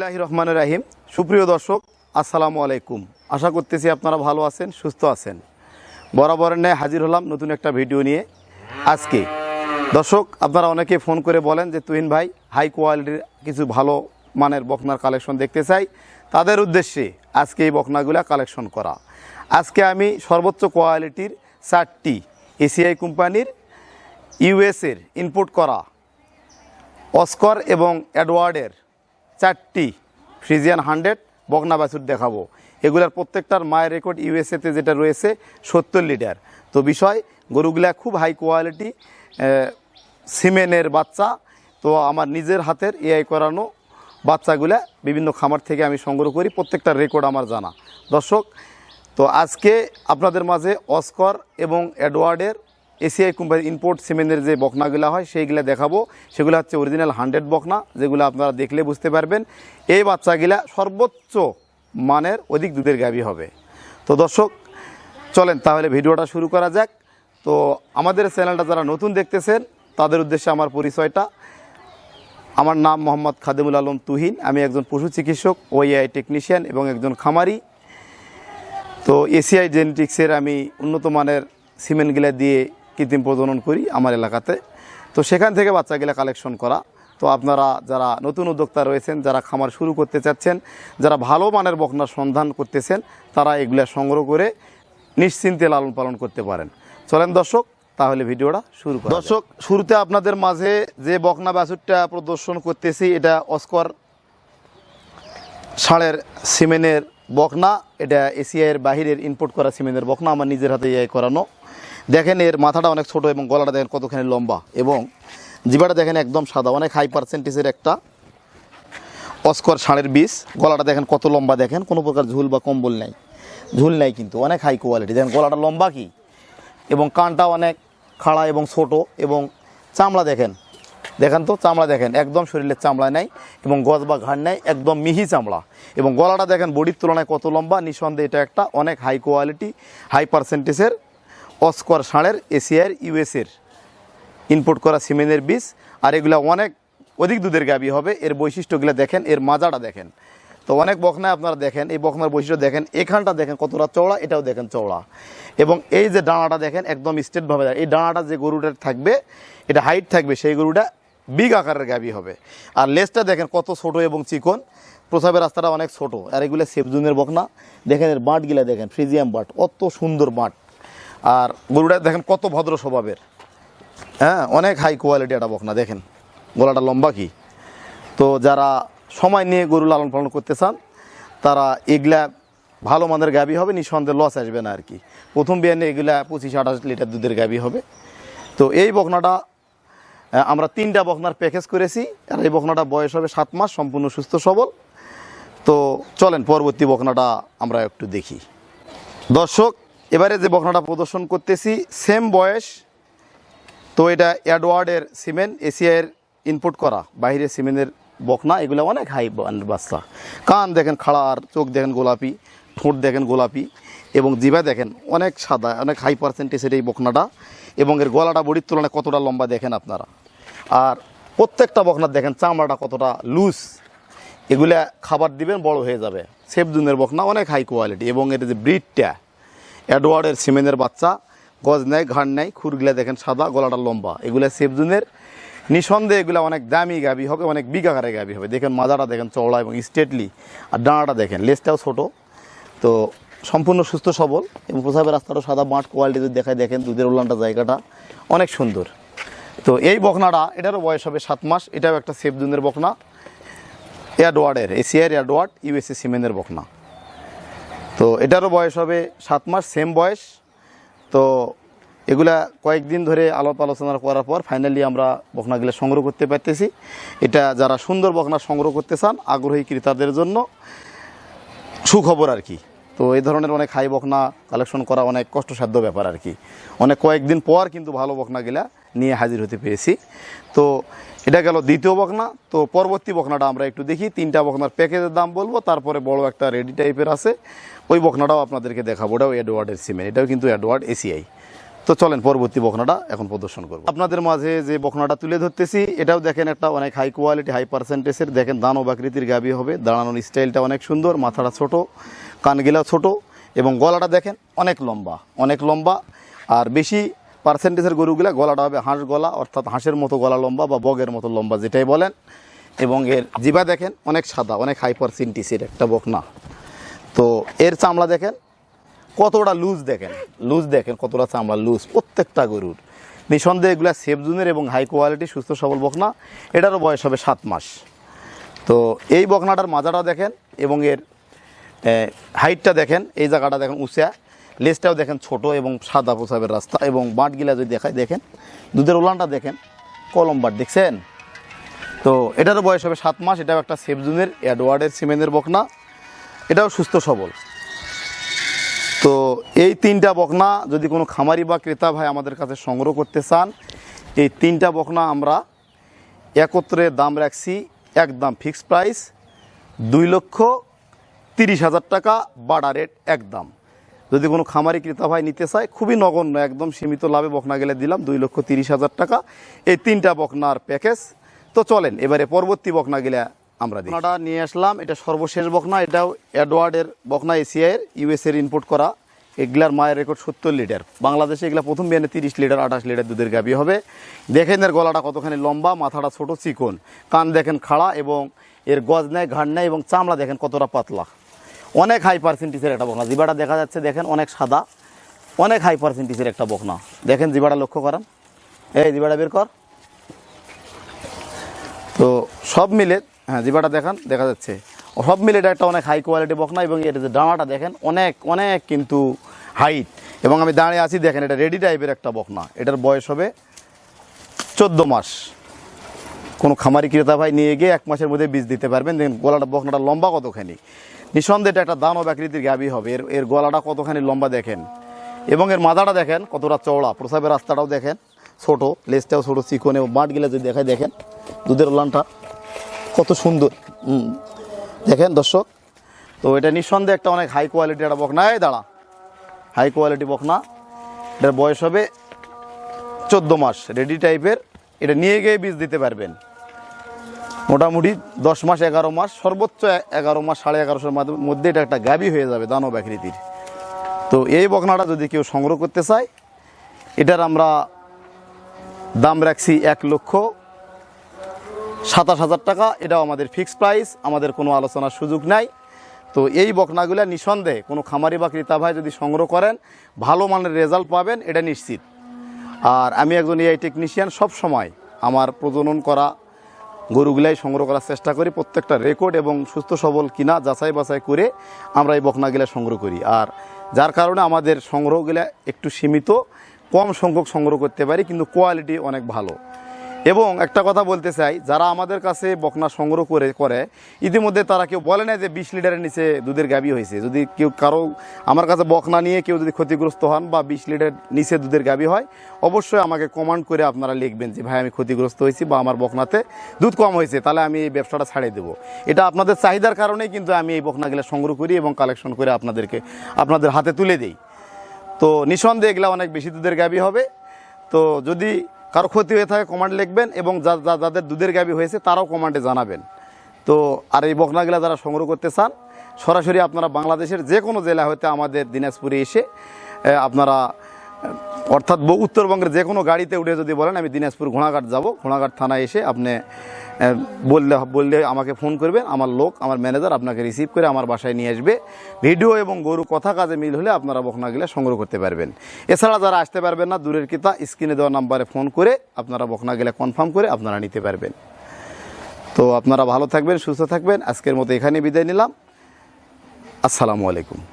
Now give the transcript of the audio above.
বিসমিল্লাহ রহমান রাহিম। সুপ্রিয় দর্শক, আসসালামু আলাইকুম। আশা করতেছি আপনারা ভালো আছেন, সুস্থ আছেন। বরাবর ন্যায় হাজির হলাম নতুন একটা ভিডিও নিয়ে আজকে। দর্শক, আপনারা অনেকে ফোন করে বলেন যে, তুহিন ভাই, হাই কোয়ালিটির কিছু ভালো মানের বকনার কালেকশন দেখতে চাই। তাদের উদ্দেশ্যে আজকে এই বকনাগুলা কালেকশন করা। আজকে আমি সর্বোচ্চ কোয়ালিটির চারটি এসিআই কোম্পানির ইউএসের ইনপুট করা অস্কর এবং অ্যাডওয়ার্ডের চারটি ফ্রিজিয়ান হান্ড্রেড বকনা বাছুর দেখাবো। এগুলার প্রত্যেকটার মায়ের রেকর্ড ইউএসএতে যেটা রয়েছে, সত্তর লিটার। তো বিষয়, গরুগুলা খুব হাই কোয়ালিটি সিমেনের বাচ্চা। তো আমার নিজের হাতের এআই করানো বাচ্চাগুলা বিভিন্ন খামার থেকে আমি সংগ্রহ করি প্রত্যেকটা রেকর্ড আমার জানা। দর্শক, তো আজকে আপনাদের মাঝে অস্কর এবং অ্যাডওয়ার্ডের এসিআই কোম্পানি ইম্পোর্ট সিমেন্টের যে বকনাগুলো হয়, সেইগুলো দেখাবো। সেগুলো হচ্ছে অরিজিনাল হান্ড্রেড বকনা, যেগুলো আপনারা দেখলে বুঝতে পারবেন। এই বাচ্চাগুলা সর্বোচ্চ মানের অধিক দুধের গাভী হবে। তো দর্শক, চলেন তাহলে ভিডিওটা শুরু করা যাক। তো আমাদের চ্যানেলটা যারা নতুন দেখতেছেন, তাদের উদ্দেশ্যে আমার পরিচয়টা। আমার নাম মোহাম্মদ খাদেমুল আলম তুহিন, আমি একজন পশু চিকিৎসক ওইআই টেকনিশিয়ান এবং একজন খামারি। তো এসিআই জেনেটিক্সের আমি উন্নত মানের সিমেন্টগুলা দিয়ে কৃত্রিম প্রজনন করি আমার এলাকাতে। তো সেখান থেকে বাচ্চাগুলা কালেকশন করা। তো আপনারা যারা নতুন উদ্যোক্তা রয়েছেন, যারা খামার শুরু করতে চাচ্ছেন, যারা ভালো মানের বকনার সন্ধান করতেছেন, তারা এগুলা সংগ্রহ করে নিশ্চিন্তে লালন পালন করতে পারেন। চলেন দর্শক, তাহলে ভিডিওটা শুরু করা দর্শক, শুরুতে আপনাদের মাঝে যে বকনা বাছুরটা প্রদর্শন করতেছি, এটা অস্কর ষাঁড়ের সিমেনের বকনা। এটা এশিয়ার বাহিরের ইম্পোর্ট করা সিমেনের বকনা, আমার নিজের হাতে ইয়ে করানো। দেখেন এর মাথাটা অনেক ছোট এবং গলাটা দেখেন কতখানি লম্বা এবং জিবাটা দেখেন একদম সাদা, অনেক হাই পার্সেন্টেজের একটা অস্কর ষাঁড়ের বিষ গলাটা দেখেন কত লম্বা দেখেন, কোনো প্রকার ঝুল বা কম্বল নেই। ঝুল নেই কিন্তু, অনেক হাই কোয়ালিটি দেখেন গলাটা লম্বা কি? এবং কানটা অনেক খাড়া এবং ছোট এবং চামড়া দেখেন। দেখেন তো, চামড়া দেখেন, একদম শরীরের চামড়া নেই এবং গজ বা ঘাড় নেই, একদম মিহি চামড়া। এবং গলাটা দেখেন বডির তুলনায় কত লম্বা? নিঃসন্দেহে এটা একটা অনেক হাই কোয়ালিটি হাই পার্সেন্টেজের অস্কর ষাঁড়ের এশিয়ার ইউএসের ইনপুট করা সিমেন্টের বীজ। আর এগুলো অনেক অধিক দুধের গাবি হবে, এর বৈশিষ্ট্যগুলো দেখেন, এর মাজাটা দেখেন। তো অনেক বখনায় আপনারা দেখেন, এই বখনার বৈশিষ্ট্য দেখেন, এখানটা দেখেন কতটা চওড়া, এটাও দেখেন চওড়া। এবং এই যে ডানাটা দেখেন, একদম স্ট্রেটভাবে এই ডানাটা যে গরুটার থাকবে, এটা হাইট থাকবে, সেই গরুটা বিগ আকারের গাবি হবে। আর লেজটা দেখেন কত ছোট এবং চিকন। প্রসাবের রাস্তাটা অনেক ছোট। আর এগুলো সেফজুনের বকনা দেখেন এর বাঁটগুলা দেখেন, ফ্রিজিয়াম বাট। অত সুন্দর বাঁট। আর গরুটা দেখেন কত ভদ্র স্বভাবের। হ্যাঁ অনেক হাই কোয়ালিটি একটা বকনা, দেখেন। গলাটা লম্বা কি? তো যারা সময় নিয়ে গরু লালন পালন করতে চান, তারা এগুলা ভালো মানের গাবি হবে, নিঃসন্দেহে লস আসবে না আর কি প্রথম বিয়ানে এগুলা পঁচিশ, আঠাশ লিটার দুধের গাবি হবে। তো এই বকনাটা আমরা তিনটা বকনার প্যাকেজ করেছি, আর এই বকনাটা বয়স হবে সাত মাস, সম্পূর্ণ সুস্থ, সবল। তো চলেন, পরবর্তী বকনাটা আমরা একটু দেখি। দর্শক এবারে যে বকনাটা প্রদর্শন করতেছি সেম বয়স, তো এটা অ্যাডওয়ার্ডের সিমেন্ট এশিয়ার ইনপুট করা। বাইরের সিমেন্টের বকনা এগুলো অনেক হাই বাচ্চা। কান দেখেন খাড়া, আর চোখ দেখেন গোলাপি, ঠোঁট দেখেন গোলাপি, এবং জিভা দেখেন অনেক সাদা, অনেক হাই পার্সেন্টেজের এই বকনাটা এবং এর গলাটা বডির তুলনায় কতটা লম্বা দেখেন আপনারা। আর প্রত্যেকটা বকনার দেখেন, চামড়াটা কতটা লুজ এগুলা খাবার দিবেন, বড় হয়ে যাবে। সেফ জুনের বকনা অনেক হাই কোয়ালিটি এবং এর যে ব্রিডটা অ্যাডওয়ার্ডের সিমেনের বাচ্চা, গজ নেয় ঘাড় নেয় খুরগুলা দেখেন সাদা, গলাটা লম্বা। এগুলা সেফজুনের নিঃসন্দেহে এগুলো অনেক দামি গাবি হবে, অনেক বিগ আকারে গাবি হবে। দেখেন মাজাটা দেখেন চওড়া এবং স্টেটলি। আর ডানাটা দেখেন লেজটাও ছোট। তো সম্পূর্ণ সুস্থ সবল এবং প্রসাবের রাস্তাটা সাদা মাঠ কোয়ালিটি যদি দেখায়, দেখেন দুধের উল্লানটা, জায়গাটা অনেক সুন্দর। তো এই বকনাটা, এটারও বয়স হবে সাত মাস, এটাও একটা সেফজুনের বকনা। এয়ারওয়ার্ডের এশিয়ার এয়ারওয়ার্ড ইউএসএ সিমেন্টের বকনা। তো এটারও বয়স হবে সাত মাস সেম বয়স। তো এগুলা কয়েকদিন ধরে আলাপ আলোচনা করার পর ফাইনালি আমরা বকনাগুলো সংগ্রহ করতে পারতেছি। এটা যারা সুন্দর বকনা সংগ্রহ করতে চান, আগ্রহী ক্রেতাদের জন্য সুখবর আর কি। তো এই ধরনের অনেক হাই বকনা কালেকশন করা অনেক কষ্টসাধ্য ব্যাপার আর কি। অনেক কয়েকদিন পর কিন্তু ভালো বকনাগুলা নিয়ে হাজির হতে পেরেছি। তো এটা গেল দ্বিতীয় বকনা। তো পরবর্তী বকনাটা আমরা একটু দেখি। তিনটা বকনার প্যাকেজের দাম বলব। তারপরে বড় একটা রেডি টাইপের আছে। ওই বকনাটাও আপনাদেরকে দেখাবো। ওটাও এডওয়ার্ডের সিমেন্ট এটাও কিন্তু এডওয়ার্ড এসিআই তো চলেন, পরবর্তী বকনাটা এখন প্রদর্শন করব। আপনাদের মাঝে যে বকনাটা তুলে ধরতেছি, এটাও দেখেন একটা অনেক হাই কোয়ালিটি হাই পার্সেন্টেজের দেখেন, দানব আকৃতির গাবি হবে। দাঁড়ানোর স্টাইলটা অনেক সুন্দর, মাথাটা ছোট কানগিলা ছোট এবং গলাটা দেখেন অনেক লম্বা অনেক লম্বা। আর বেশি পার্সেন্টেজের গরুগুলা গলাটা হবে হাঁস গলা, অর্থাৎ হাঁসের মতো গলা লম্বা বা বগের মতো লম্বা, যেটাই বলেন। এবং এর জিবা দেখেন, অনেক সাদা, অনেক হাই পার্সেন্টেজের একটা বকনা। তো এর চামড়া দেখেন, কতটা লুজ দেখেন লুজ দেখেন কতটা চামড়া লুজ প্রত্যেকটা গরুর। নিঃসন্দেহে এগুলা সেফ জুনের এবং হাই কোয়ালিটি সুস্থ সবল বকনা। এটারও বয়স হবে সাত মাস। তো এই বকনাটার মাজাটা দেখেন, এবং এর হাইটটা দেখেন, এই জায়গাটা দেখেন উঁচা। লেজটাও দেখেন ছোট এবং সাদা পোশাবের রাস্তা এবং বাঁটগিলা যদি দেখায় দেখেন, দুধের উলানটা দেখেন, কলম বাট, দেখছেন? তো এটারও বয়স হবে সাত মাস, এটাও একটা সেফ জুনের, অ্যাডওয়ার্ডের সিমেন্টের বকনা, এটাও সুস্থ সবল। তো এই তিনটা বকনা যদি কোনো খামারি বা ক্রেতা ভাই আমাদের কাছে সংগ্রহ করতে চান, এই তিনটা বকনা আমরা একত্রে দাম রাখছি, একদম ফিক্সড প্রাইস, দুই লক্ষ তিরিশ হাজার টাকা, বাড়া রেট একদম। যদি কোনো খামারি ক্রেতা ভাই নিতে চায়, খুবই নগণ্য, একদম সীমিত লাভে বকনা গেলে দিলাম দুই লক্ষ তিরিশ হাজার টাকা। এই তিনটা বকনার প্যাকেজ। তো চলেন, এবারে পরবর্তী বকনা গেলে আমরা বকনাটা নিয়ে আসলাম, এটা সর্বশেষ বকনা, এটাও অ্যাডওয়ার্ডের বকনা এশিয়ার ইউএসের ইম্পোর্ট করা। এগুলার মায়ের রেকর্ড সত্তর লিটার। বাংলাদেশে এগুলা প্রথম বিয়ানে তিরিশ লিটার, আঠাশ লিটার দুধের গাবি হবে। দেখেন এর গলাটা কতখানি লম্বা, মাথাটা ছোট চিকন। কান দেখেন খাড়া এবং এর গজ নেয়, ঘাড় নেয় এবং চামড়া দেখেন কতটা পাতলা। অনেক হাই পার্সেন্টেজের একটা বকনা। জিবাটা দেখা যাচ্ছে, দেখেন, অনেক সাদা, অনেক হাই পার্সেন্টেজের একটা বকনা। দেখেন জিবাটা লক্ষ্য করেন। এই জিবাটা বের কর। তো সব মিলে হ্যাঁ জিবাটা দেখান, দেখা যাচ্ছে। সব মিলে এটা একটা অনেক হাই কোয়ালিটি বকনা এবং এটা যে ডানাটা দেখেন, অনেক অনেক কিন্তু হাইট এবং আমি দাঁড়িয়ে আছি, দেখেন, এটা রেডি টাইপের একটা বকনা। এটার বয়স হবে চোদ্দ মাস। কোনো খামারি ক্রেতা ভাই নিয়ে গিয়ে এক মাসের মধ্যে বীজ দিতে পারবেন। দেখেন, গলাটা বকনাটা লম্বা কতখানি। নিঃসন্দেহে এটা একটা দানব আকৃতির গাবি হবে। এর এর গলাটা কতখানি লম্বা দেখেন? এবং এর মাথাটা দেখেন কতটা চওড়া। প্রসাবের রাস্তাটাও দেখেন ছোট, লেজটাও ছোটো, চিকন বাঁট গিলে যদি দেখায় দেখেন, দুধের উলানটা কত সুন্দর। দেখেন দর্শক, তো এটা নিঃসন্দেহে একটা অনেক হাই কোয়ালিটি একটা বকনা। এই দাঁড়া হাই কোয়ালিটি বকনা। এটার বয়স হবে চোদ্দ মাস। রেডি টাইপের এটা নিয়ে গিয়ে বীজ দিতে পারবেন। মোটামুটি দশ মাস, এগারো মাস, সর্বোচ্চ এগারো মাস, সাড়ে এগারোশোর মধ্যে এটা একটা গাবি হয়ে যাবে দানব আকৃতির। তো এই বকনাটা যদি কেউ সংগ্রহ করতে চায়, এটার আমরা দাম রাখছি এক লক্ষ সাতাশ হাজার টাকা। এটাও আমাদের ফিক্সড প্রাইস আমাদের কোনো আলোচনার সুযোগ নাই। তো এই বকনাগুলো নিঃসন্দেহে কোনো খামারি বা ক্রেতা ভাই যদি সংগ্রহ করেন, ভালো মানের রেজাল্ট পাবেন, এটা নিশ্চিত। আর আমি একজন এআই টেকনিশিয়ান সব সময় আমার প্রজনন করা গরুগুলাই সংগ্রহ করার চেষ্টা করি, প্রত্যেকটা রেকর্ড এবং সুস্থ, সবল কিনা যাচাই বাছাই করে আমরা এই বকনাগুলা সংগ্রহ করি। আর যার কারণে আমাদের সংগ্রহগুলা একটু সীমিত, কম সংখ্যক সংগ্রহ করতে পারি, কিন্তু কোয়ালিটি অনেক ভালো। এবং একটা কথা বলতে চাই, যারা আমাদের কাছে বকনা সংগ্রহ করে করে, ইতিমধ্যে তারা কেউ বলে না যে বিশ লিটারের নিচে দুধের গাবি হয়েছে। যদি কেউ কারও, আমার কাছে বকনা নিয়ে কেউ যদি ক্ষতিগ্রস্ত হন বা বিশ লিটার নিচে দুধের গাবি হয়, অবশ্যই আমাকে কমান্ড করে আপনারা লিখবেন যে, ভাই, আমি ক্ষতিগ্রস্ত হয়েছি বা আমার বকনাতে দুধ কম হয়েছে, তাহলে আমি এই ব্যবসাটা ছাড়িয়ে দেবো। এটা আপনাদের চাহিদার কারণেই কিন্তু আমি এই বকনাগুলো সংগ্রহ করি এবং কালেকশন করে আপনাদেরকে, আপনাদের হাতে তুলে দিই। তো নিঃসন্দেহে এগুলো অনেক বেশি দুধের গাবি হবে। তো যদি কারও ক্ষতি হয়ে থাকে কমান্ড লিখবেন এবং যাদের দুধের গাবি হয়েছে তারাও কমান্ডে জানাবেন। তো, আর এই বকনাগুলা যারা সংগ্রহ করতে চান, সরাসরি আপনারা বাংলাদেশের যে কোনো জেলা হতে আমাদের দিনাজপুরে এসে আপনারা অর্থাৎ উত্তরবঙ্গের যে কোনো গাড়িতে উঠে যদি বলেন, আমি দিনাজপুর ঘোড়াঘাট যাব। ঘোড়াঘাট থানায় এসে আপনি বললে বললে আমাকে ফোন করবেন। আমার লোক, আমার ম্যানেজার আপনাকে রিসিভ করে আমার বাসায় নিয়ে আসবে। ভিডিও এবং গরু কথা কাজে মিল হলে আপনারা বকনাগুলা সংগ্রহ করতে পারবেন। এছাড়া যারা আসতে পারবেন না, দূরের কিতা, স্ক্রিনে দেওয়া নাম্বারে ফোন করে আপনারা বকনাগুলা কনফার্ম করে আপনারা নিতে পারবেন। তো আপনারা ভালো থাকবেন, সুস্থ থাকবেন। আজকের মতো এখানে বিদায় নিলাম। আসসালামু আলাইকুম।